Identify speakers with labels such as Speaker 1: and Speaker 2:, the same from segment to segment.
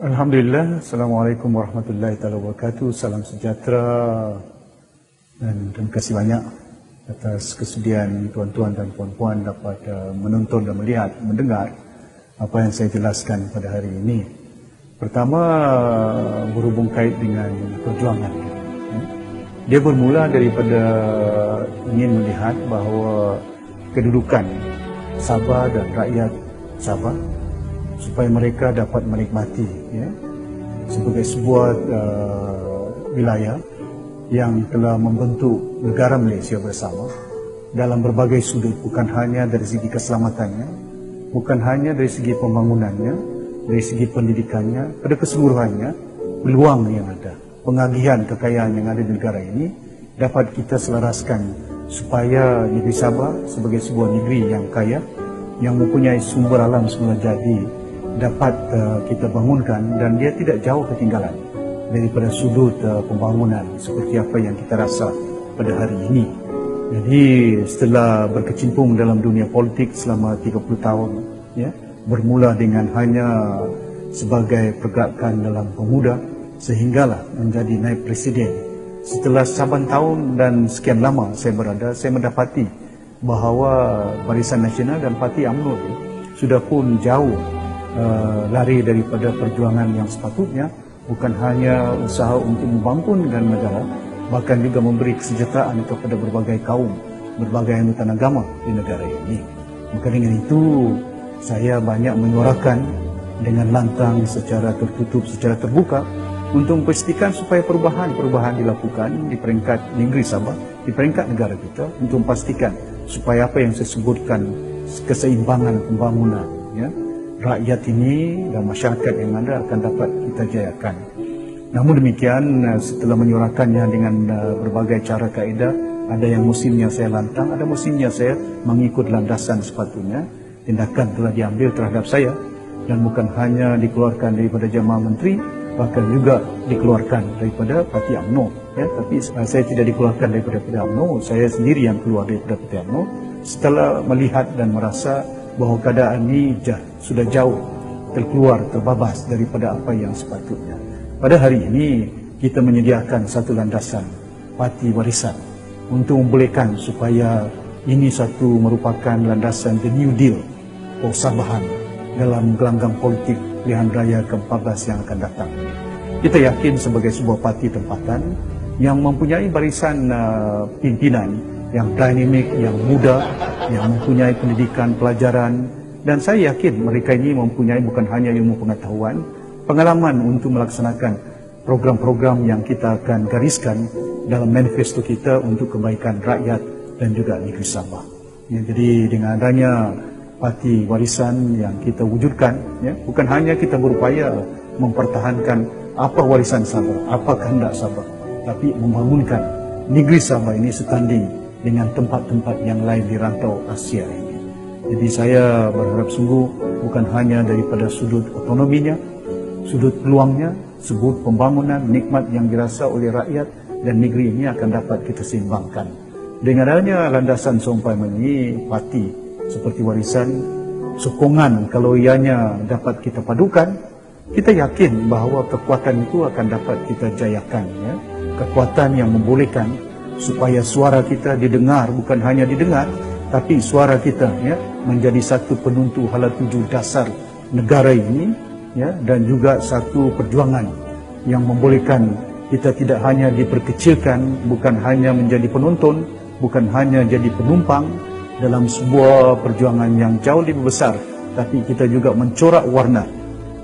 Speaker 1: Alhamdulillah, Assalamualaikum warahmatullahi wabarakatuh. Salam sejahtera dan terima kasih banyak atas kesudian tuan-tuan dan puan-puan dapat uh, menonton dan melihat, mendengar apa yang saya jelaskan pada hari ini. Pertama, berhubung kait dengan perjuangan. Dia bermula daripada ingin melihat bahawa kedudukan Sabah dan rakyat Sabah supaya mereka dapat menikmati ya, sebagai sebuah uh, wilayah yang telah membentuk negara Malaysia bersama dalam berbagai sudut bukan hanya dari segi keselamatannya bukan hanya dari segi pembangunannya dari segi pendidikannya pada keseluruhannya peluang yang ada pengagihan kekayaan yang ada di negara ini dapat kita selaraskan supaya negeri Sabah sebagai sebuah negeri yang kaya yang mempunyai sumber alam semula jadi dapat uh, kita bangunkan dan dia tidak jauh ketinggalan daripada sudut uh, pembangunan seperti apa yang kita rasa pada hari ini. Jadi setelah berkecimpung dalam dunia politik selama 30 tahun, ya, bermula dengan hanya sebagai pergerakan dalam pemuda sehinggalah menjadi naib presiden. Setelah saban tahun dan sekian lama saya berada, saya mendapati bahawa Barisan Nasional dan Parti UMNO sudah pun jauh uh, lari daripada perjuangan yang sepatutnya bukan hanya usaha untuk membangunkan negara bahkan juga memberi kesejahteraan kepada berbagai kaum berbagai anggota agama di negara ini. Maka dengan itu saya banyak menyuarakan dengan lantang secara tertutup secara terbuka untuk memastikan supaya perubahan-perubahan dilakukan di peringkat negeri Sabah di peringkat negara kita untuk memastikan supaya apa yang saya sebutkan keseimbangan pembangunan ya rakyat ini dan masyarakat yang ada akan dapat kita jayakan. Namun demikian eh, setelah menyuarakannya dengan eh, berbagai cara kaedah, ada yang musimnya saya lantang, ada musimnya saya mengikut landasan sepatutnya. Tindakan telah diambil terhadap saya dan bukan hanya dikeluarkan daripada jemaah menteri, bahkan juga dikeluarkan daripada Parti UMNO. Ya, tapi eh, saya tidak dikeluarkan daripada Parti UMNO, saya sendiri yang keluar daripada Parti UMNO setelah melihat dan merasa bahawa keadaan ini sudah jauh terkeluar, terbabas daripada apa yang sepatutnya. Pada hari ini, kita menyediakan satu landasan parti warisan untuk membolehkan supaya ini satu merupakan landasan The New Deal persabahan dalam gelanggang politik pilihan raya ke-14 yang akan datang. Kita yakin sebagai sebuah parti tempatan yang mempunyai barisan uh, pimpinan yang dinamik, yang muda, yang mempunyai pendidikan pelajaran dan saya yakin mereka ini mempunyai bukan hanya ilmu pengetahuan, pengalaman untuk melaksanakan program-program yang kita akan gariskan dalam manifesto kita untuk kebaikan rakyat dan juga negeri Sabah. Ya, jadi dengan adanya parti warisan yang kita wujudkan, ya, bukan hanya kita berupaya mempertahankan apa warisan Sabah, apa kehendak Sabah, tapi membangunkan negeri Sabah ini setanding dengan tempat-tempat yang lain di rantau Asia ini. Jadi saya berharap sungguh bukan hanya daripada sudut ekonominya, sudut peluangnya, sebut pembangunan, nikmat yang dirasa oleh rakyat dan negeri ini akan dapat kita seimbangkan. Dengan adanya landasan seumpama ini, parti seperti warisan, sokongan kalau ianya dapat kita padukan, kita yakin bahawa kekuatan itu akan dapat kita jayakan. Ya? Kekuatan yang membolehkan supaya suara kita didengar bukan hanya didengar tapi suara kita ya menjadi satu penuntu hala tuju dasar negara ini ya dan juga satu perjuangan yang membolehkan kita tidak hanya diperkecilkan bukan hanya menjadi penonton bukan hanya jadi penumpang dalam sebuah perjuangan yang jauh lebih besar tapi kita juga mencorak warna.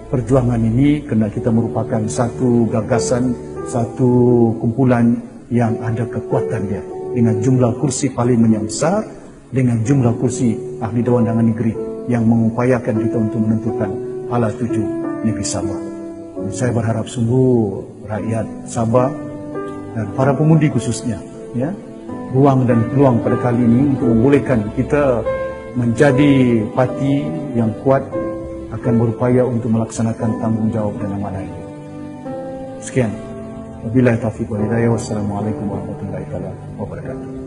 Speaker 1: Perjuangan ini kerana kita merupakan satu gagasan satu kumpulan yang ada kekuatan dia dengan jumlah kursi parlimen yang besar dengan jumlah kursi ahli Dewan Undangan Negeri yang mengupayakan kita untuk menentukan ala tuju negeri Sabah. Saya berharap sungguh rakyat Sabah dan para pengundi khususnya ya ruang dan peluang pada kali ini untuk membolehkan kita menjadi parti yang kuat akan berupaya untuk melaksanakan tanggungjawab dan amanah ini. Sekian. Wabillahi taufiq wal hidayah. Wassalamualaikum warahmatullahi wabarakatuh.